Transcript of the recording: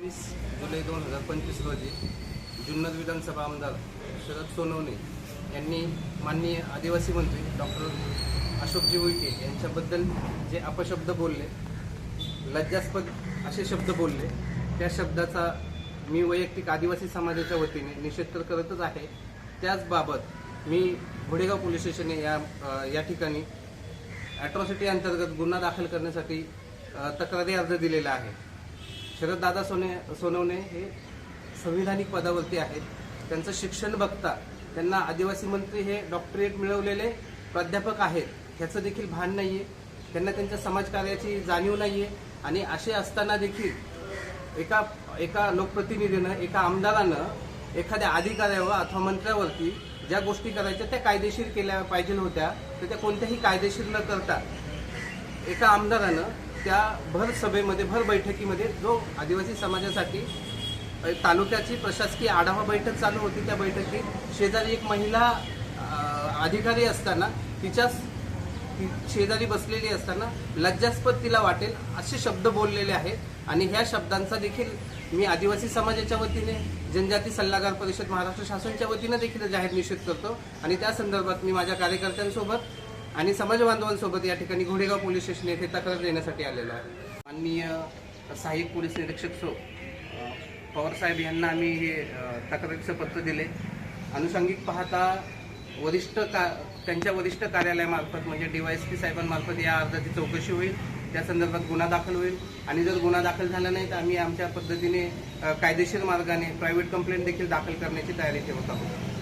वीस जुलै दोन हजार पंचवीस रोजी जुन्नर विधानसभा आमदार शरद सोनवणे यांनी माननीय आदिवासी मंत्री डॉक्टर अशोकजी उईके यांच्याबद्दल जे अपशब्द बोलले लज्जास्पद असे शब्द बोलले त्या शब्दाचा मी वैयक्तिक आदिवासी समाजाच्या वतीने निषेध तर करतच आहे. त्याचबाबत मी घोडेगाव पोलीस स्टेशन या या ठिकाणी ॲट्रॉसिटी अंतर्गत गुन्हा दाखल करण्यासाठी तक्रारी अर्ज दिलेला आहे. शरददादा सोने सोनवणे हे संविधानिक पदावरती आहेत. त्यांचं शिक्षण बघता त्यांना आदिवासी मंत्री हे डॉक्टरेट मिळवलेले प्राध्यापक आहेत. ह्याचं देखील भान नाही आहे त्यांना त्यांच्या समाजकार्याची जाणीव नाही आहे आणि असे असताना देखील एका एका लोकप्रतिनिधीनं एका आमदारानं एखाद्या अधिकाऱ्यावर अथवा मंत्र्यावरती ज्या गोष्टी करायच्या त्या कायदेशीर केल्या पाहिजे होत्या. तर त्या कोणत्याही कायदेशीर न करता एका आमदारानं त्या भर सभेमध्ये भर बैठकीमध्ये जो आदिवासी समाजासाठी तालुक्याची प्रशासकीय आढावा बैठक चालू होती त्या बैठकीत शेजारी एक महिला अधिकारी असताना तिच्याच शेजारी बसलेली असताना लज्जास्पद तिला वाटेल असे शब्द बोललेले आहेत. आणि ह्या शब्दांचा देखील मी आदिवासी समाजाच्या वतीने जनजाती सल्लागार परिषद महाराष्ट्र शासनच्या वतीने देखील जाहीर निषेध करतो. आणि त्या संदर्भात मी माझ्या कार्यकर्त्यांसोबत आणि समाज बांधवांसोबत या ठिकाणी घोडेगाव पोलीस स्टेशन येथे तक्रार देण्यासाठी आलेलो आहे. माननीय सहाय्यक पोलीस निरीक्षक सो पवारसाहेब पवार साहेब यांना आम्ही हे तक्रारीचं पत्र दिले. अनुषंगिक पाहता वरिष्ठ का त्यांच्या वरिष्ठ कार्यालयामार्फत म्हणजे डी वाय सी साहेबांमार्फत या अर्जाची चौकशी होईल. त्या संदर्भात गुन्हा दाखल होईल. आणि जर गुन्हा दाखल झाला नाही तर आम्ही आमच्या पद्धतीने कायदेशीर मार्गाने प्रायव्हेट कंप्लेंट देखील दाखल करण्याची तयारी ठेवत आहोत.